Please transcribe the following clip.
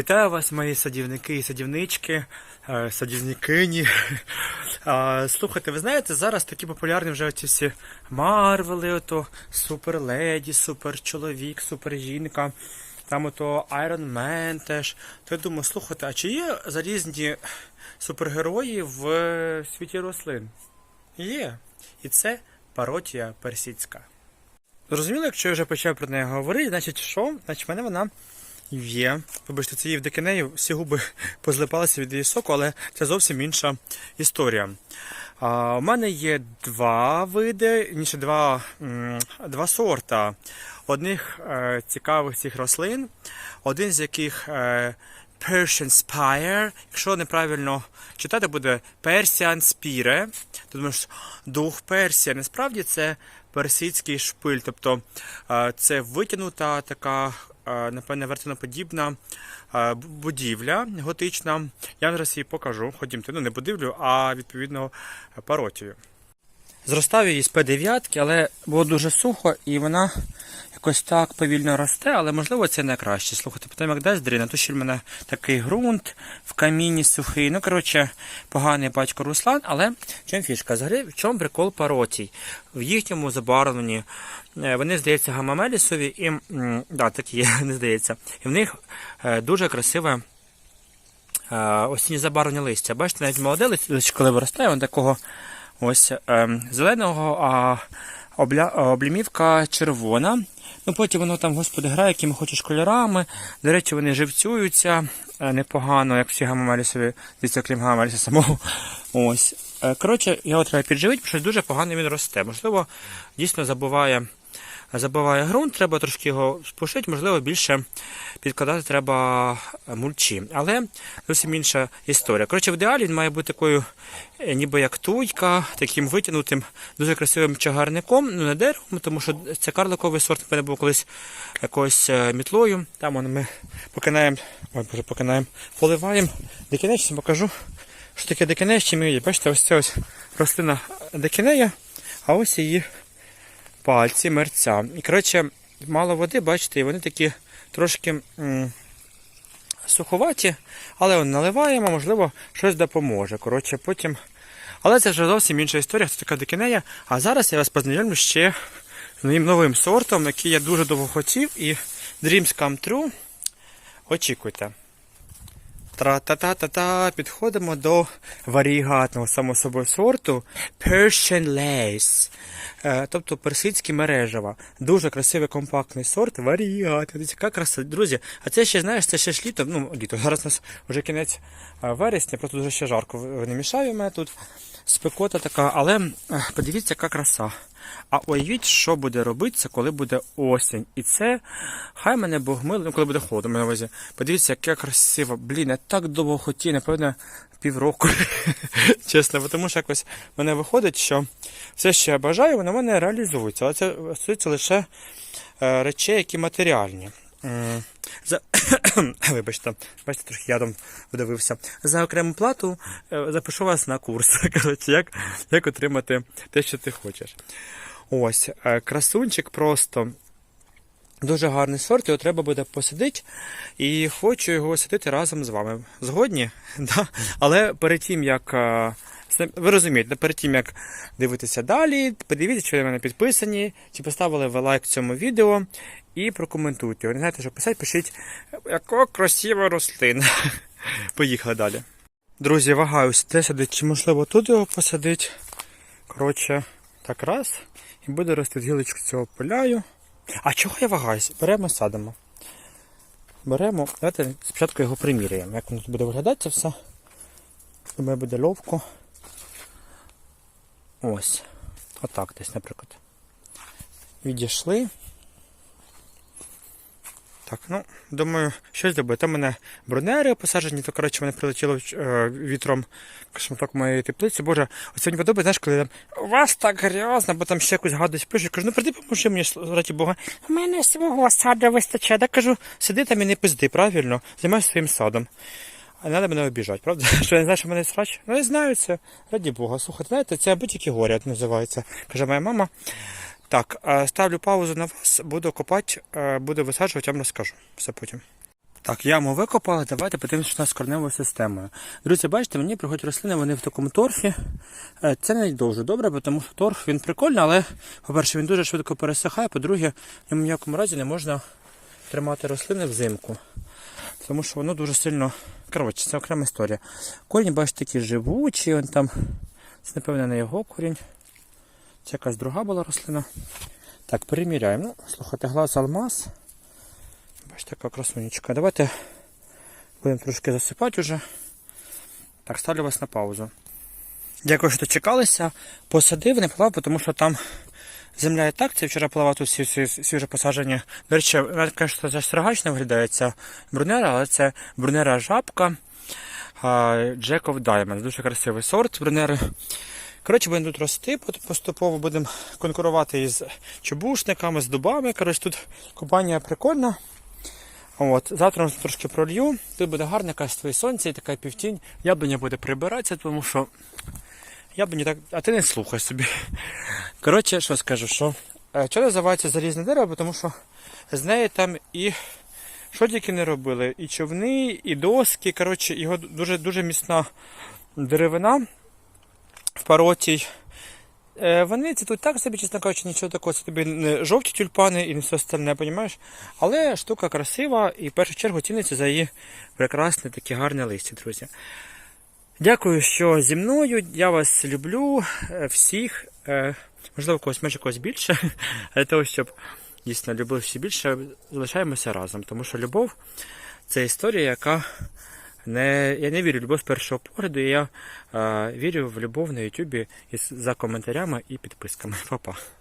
Вітаю вас, мої садівники і садівнички, е, садівникині. Слухайте, ви знаєте, зараз такі популярні вже ці всі Марвели, ото суперледі, суперчоловік, супержінка, там ото Iron Man теж. То я думаю, слухайте, а чи є залізні супергерої в світі рослин? Є. І це пародія персидська. Зрозуміло, якщо я вже почав про неї говорити, значить що? Значить, мене вона є. Вибачте, це Євдокінею, всі губи позлипалися від її соку, але це зовсім інша історія. У мене є два види, ніж два, два сорта. Одних е, цікавих цих рослин, один з яких е, Persian Spire. Якщо неправильно читати, буде Persian Spire. Ти думаєш, дух Персія. Насправді це персидський шпиль. Тобто е, це витягнута така, е, напевне, вертиноподібна е, будівля готична. Я зараз її покажу. Ходімте, ну не будівлю, а відповідно паротію. Зростав її з П9, але було дуже сухо, і вона якось так повільно росте, але можливо це не краще. Слухайте, потім як дасть дріна, то ще в мене такий ґрунт в каміні сухий. Ну, коротше, поганий батько Руслан, але в чому фішка? Взагалі, в чому прикол паротій? В їхньому забарвленні е, вони, здається, гамамелісові і да, такі, не здається. І в них е, дуже красиве е, осіннє забарвлення листя. Бачите, навіть молоде листя, коли виростає, воно такого ось ем, зеленого, а обля, облімівка червона. Ну потім воно там, господи, грає, якими хочеш кольорами. До речі, вони живцюються е, непогано, як всі гамамелісові, дивіться, крім гамамеліса самого. Ось. Е, Коротше, його треба підживити, бо щось дуже погано він росте. Можливо, дійсно забуває. Забиває ґрунт, треба трошки його спушити, можливо, більше підкладати треба мульчі. Але зовсім інша історія. Коротше, в ідеалі він має бути такою, е, ніби як туйка, таким витягнутим, дуже красивим чагарником, ну не деревом, тому що це карликовий сорт, напевно, був колись якоюсь е, мітлою. Там воно ми покинаємо, ой, боже, покинаємо, поливаємо. Дикінець покажу, що таке дикінець, чим її. Бачите, ось це ось рослина дикінея, а ось її пальці мерця. І коротше, мало води, бачите, і вони такі трошки м, суховаті, але наливаємо, можливо, щось допоможе. Коротше, потім. Але це вже зовсім інша історія, хто така дикінея. А зараз я вас познайомлю ще з моїм новим сортом, який я дуже довго хотів, і Dreams Come True. Очікуйте. Тра-та-та-та-та, підходимо до варігатного само собою сорту Persian Lace, Е, тобто персидські мережева. Дуже красивий компактний сорт, варігат. Дивіться, яка краса. Друзі, а це ще, знаєш, це ще ж літо, ну, літо, зараз у нас вже кінець е, вересня, просто дуже ще жарко не мішає мене тут. Спекота така, але е, подивіться, яка краса. А уявіть, що буде робитися, коли буде осінь. І це хай мене Бог милий, ну коли буде холодно, на увазі. Подивіться, яке красиво. Блін, я так довго хотів, напевно, півроку. Чесно, тому що якось мене виходить, що все, що я бажаю, воно в мене реалізується. Але це стосується лише е, речей, які матеріальні. За... Вибачте, бачите, трохи ядом вдавився. За окрему плату е, запишу вас на курс. Коротше, як, як отримати те, що ти хочеш. Ось, е, красунчик просто. Дуже гарний сорт, його треба буде посадити. І хочу його садити разом з вами. Згодні? Да? Але перед тим, як. е, Ви розумієте, перед тим, як дивитися далі, подивіться, чи ви мене підписані, чи поставили ви лайк цьому відео і прокоментуйте. Не знаєте, що писати, пишіть, яка красива рослина. Поїхали далі. Друзі, вагаюся, де садити, чи можливо тут його посадити. Коротше, так раз. І буде рости гілочку цього поляю. А чого я вагаюся? Беремо, садимо. Беремо, давайте спочатку його приміряємо. Як воно тут буде виглядати це все. Думаю, буде ловко. Ось. Отак десь, наприклад. Відійшли. Так, ну, думаю, щось зробити. Там мене бронери посаджені, то коротше мене прилетіло е, вітром шматок моєї теплиці. Боже, оце мені подобається, знаєш, коли там у вас так грязно, бо там ще якусь гадость пишуть. Кажу, ну прийди, поможи мені, раді Бога. У мене свого саду вистачає. Так кажу, сиди там і не пизди, правильно, займайся своїм садом. А не треба мене обіжати, правда? Що я не знаю, що мене срач? Ну я знаю це. Раді Бога. Слухайте, знаєте, це будь-які горя називається. Каже моя мама. Так, е, ставлю паузу на вас, буду копати, е, буду висаджувати, вам розкажу. Все потім. Так, яму викопали, давайте подивимося, що з корневою системою. Друзі, бачите, мені приходять рослини, вони в такому торфі. Е, Це не дуже добре, тому що торф він прикольний, але, по-перше, він дуже швидко пересихає, по-друге, в ніякому разі не можна тримати рослини взимку. Тому що воно дуже сильно. Коротше, це окрема історія. Корінь, бачите, такий живучий, він там. Це, напевно, не його корінь. Це якась друга була рослина. Так, переміряємо. Ну, слухайте, глаз алмаз. Бачите, така красунечка. Давайте будемо трошки засипати вже. Так, ставлю вас на паузу. Дякую, що дочекалися. Посадив, не плавав, тому що там земля і так. Це вчора плавав тут свіже посаджені. До речі, навіть, звісно, це строгач не виглядає ця брунера, але це брунера жабка Jack of Diamonds. Дуже красивий сорт брунери. Коротше, будемо тут рости, поступово будемо конкурувати із чобушниками, з дубами. Коротше, тут компанія прикольна. От, завтра трошки пролью. Тут буде гарне качество і сонця, і така півтінь. Яблуня буде прибиратися, тому що яблуні так. А ти не слухай собі. Коротше, що скажу, що е, що називається залізне дерево, тому що з неї там і що тільки не робили, і човни, і доски. Коротше, його дуже дуже міцна деревина в пороті. Е, Вони це тут так собі, чесно кажучи, нічого такого, це тобі не жовті тюльпани і не все остальне, розумієш? Але штука красива і в першу чергу ціниться за її прекрасне таке гарне листя, друзі. Дякую, що зі мною. Я вас люблю е, всіх. Е, Можливо, когось менше когось більше. Для того, щоб дійсно любив всі більше, залишаємося разом. Тому що любов це історія, яка не, я не вірю в любов з першого погляду, я е, вірю в любов на Ютубі за коментарями і підписками. Па-па.